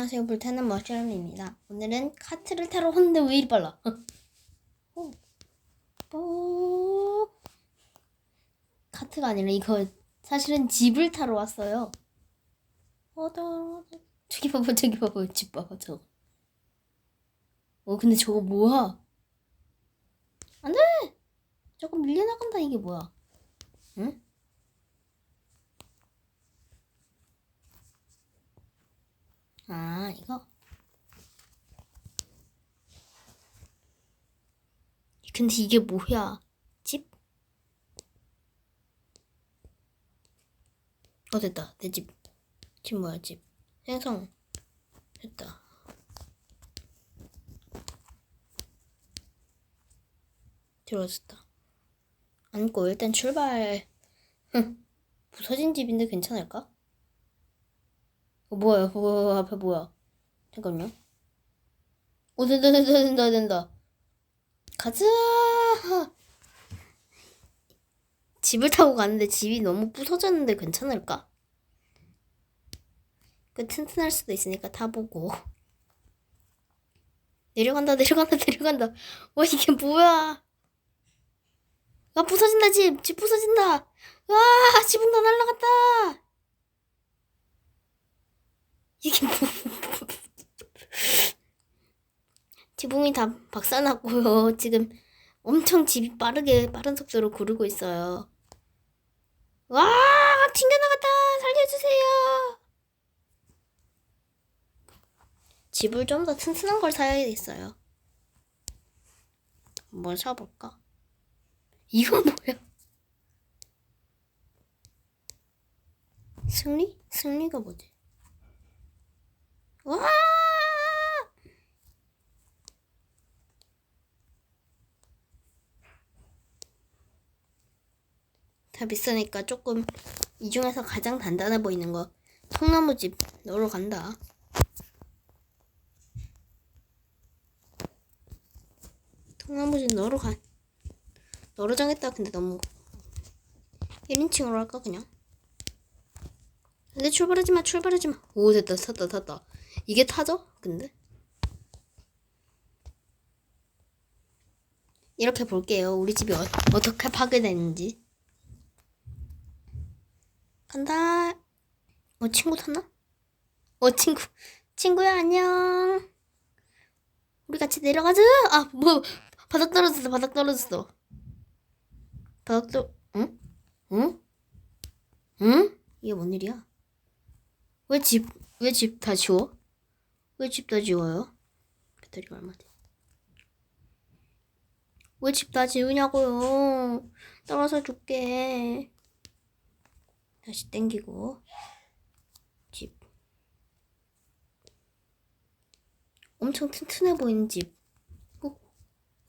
안녕하세요. 불타는 머시럼입니다. 오늘은 카트를 타러 왔는데 왜 이리 빨라? 오. 오. 카트가 아니라 이거 사실은 집을 타러 왔어요. 어더 저기 봐봐 저기 봐봐 집 봐봐 저거. 어 근데 저거 뭐야? 안돼. 저거 밀려나간다 이게 뭐야? 응? 아, 이거. 근데 이게 뭐야? 집? 어, 됐다. 내 집. 집 뭐야, 집? 생성. 됐다. 들어왔다. 앉고 일단 출발. 흥. 부서진 집인데 괜찮을까? 어, 뭐야, 뭐야, 앞에 뭐야. 잠깐만요. 오, 된다, 된다, 된다, 된다. 가자! 집을 타고 가는데 집이 너무 부서졌는데 괜찮을까? 그 튼튼할 수도 있으니까 타보고. 내려간다, 내려간다, 내려간다. 와, 이게 뭐야. 아, 부서진다, 집. 집 부서진다. 와, 지붕 다 날라갔다. 이게 뭐. 지붕이 다 박살났고요. 지금 엄청 집이 빠르게, 빠른 속도로 구르고 있어요. 와! 튕겨나갔다! 살려주세요! 집을 좀 더 튼튼한 걸 사야겠어요. 뭘 사볼까? 이건 뭐야? 승리? 승리가 뭐지? 와! 다 비싸니까 조금 이 중에서 가장 단단해 보이는 거 통나무집 넣으러 간다. 통나무집 넣으러 가. 넣으러 정했다. 근데 너무 1인칭으로 할까 그냥? 근데 출발하지 마, 출발하지 마. 오, 됐다, 탔다, 탔다. 이게 타죠? 근데? 이렇게 볼게요. 우리 집이 어, 어떻게 파괴되는지. 간다. 어, 친구 탔나? 어, 친구. 친구야, 안녕. 우리 같이 내려가자. 아, 뭐, 바닥 떨어졌어, 바닥 떨어졌어. 바닥 떨, 응? 응? 응? 이게 뭔 일이야? 왜 집, 왜 집 다 지워? 왜 집 다 지워요? 배터리가 얼마지? 왜집 다 지우냐고요? 떨어져 줄게. 다시 땡기고. 집. 엄청 튼튼해 보이는 집. 어?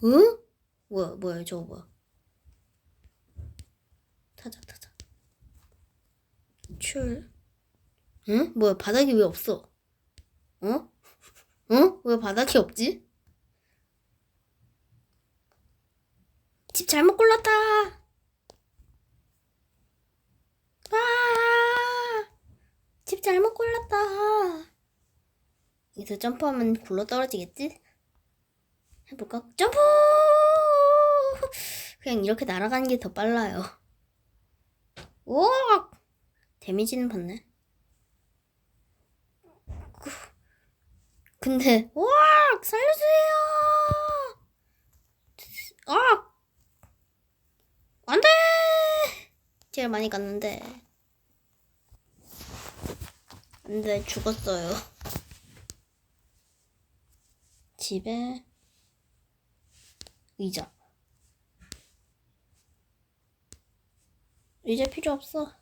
응? 뭐야, 뭐야, 저거 뭐야. 타자, 타자. 출. 응? 뭐야, 바닥이 왜 없어? 어? 어? 왜 바닥이 없지? 집 잘못 골랐다. 아! 집 잘못 골랐다. 여기서 점프하면 굴러 떨어지겠지? 해볼까? 점프! 그냥 이렇게 날아가는 게 더 빨라요. 오! 데미지는 받네. 근데 와 살려주세요. 아 안 돼. 제일 많이 갔는데 안 돼 죽었어요. 집에 의자 의자 필요 없어.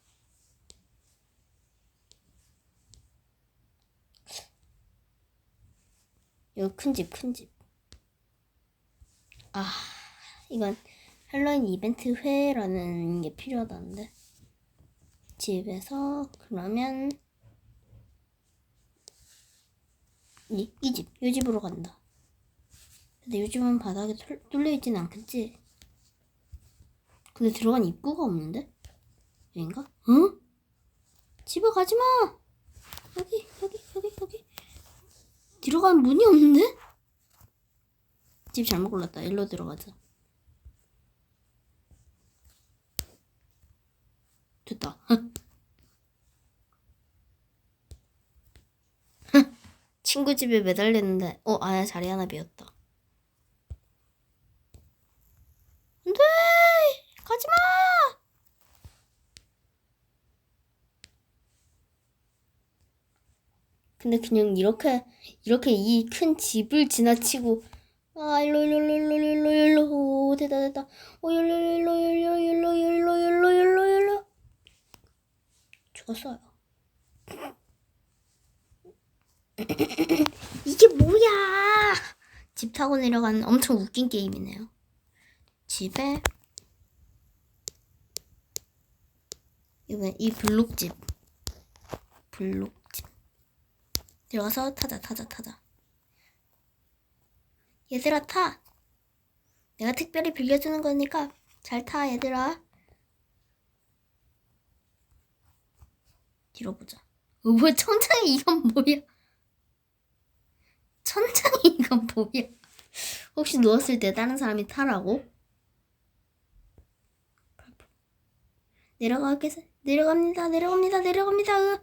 이거 큰 집, 큰 집. 아, 이건 할로윈 이벤트 회라는 게 필요하다는데. 집에서, 그러면, 이, 이 집, 이 집으로 간다. 근데 이 집은 바닥에 털, 뚫려있진 않겠지? 근데 들어간 입구가 없는데? 여긴가? 응? 집에 가지 마! 여기, 여기, 여기, 여기. 가면 문이 없는데? 집 잘못 골랐다. 일로 들어가자. 됐다. 친구 집에 매달렸는데, 어, 아야 자리 하나 비었다. 안 돼! 가지 마! 근데 그냥 이렇게, 이렇게 이 큰 집을 지나치고, 아, 일로, 일로, 일로, 일로, 일로, 일로, 오, 됐다, 됐다. 오, 일로, 일로, 일로, 일로, 일로, 일로, 일로, 일로. 죽었어요. 이게 뭐야? 집 타고 내려가는 엄청 웃긴 게임이네요. 집에 이번 이 블록집. 블록집. 들어가서 타자 타자 타자. 얘들아 타. 내가 특별히 빌려주는 거니까 잘 타 얘들아. 뒤로 보자. 어, 뭐야? 천장에 이건 뭐야? 천장에 이건 뭐야? 혹시 누웠을 때 다른 사람이 타라고? 내려가겠어 내려갑니다. 내려갑니다. 내려갑니다. 으악!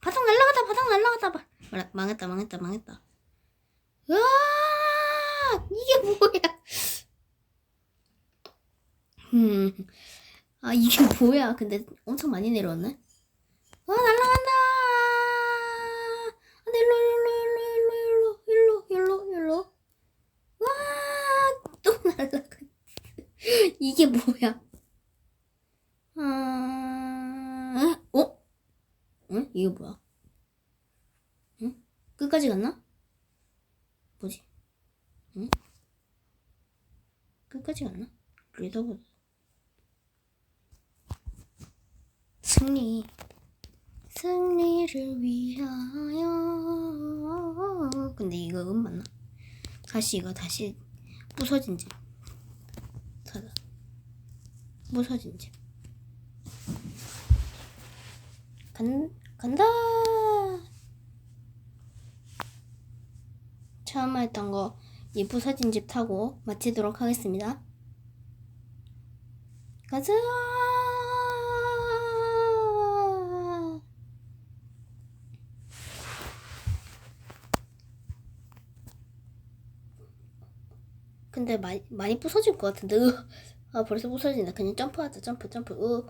바닥 날라가다. 바닥 날라가다. 마, 망했다. 망했다. 망했다. 으악! 이게 뭐야? 음. 아, 이게 뭐야? 근데 엄청 많이 내려왔네. 아, 날라간다. 아, 네, 일로 일로 일로 일로 일로 일로 일로. 와! 또 날라간. 이게 뭐야? 이게 뭐야? 응? 끝까지 갔나? 뭐지? 응? 끝까지 갔나? 리더보드 승리 승리를 위하여 근데 이거 음 맞나? 다시 이거 다시 부서진 집 찾아 부서진 집 간, 간다. 처음 했던 거, 이 부서진 집 타고 마치도록 하겠습니다. 가자! 근데 많이, 많이 부서질 것 같은데, 으, 아, 벌써 부서진다. 그냥 점프하자, 점프, 점프. 으악.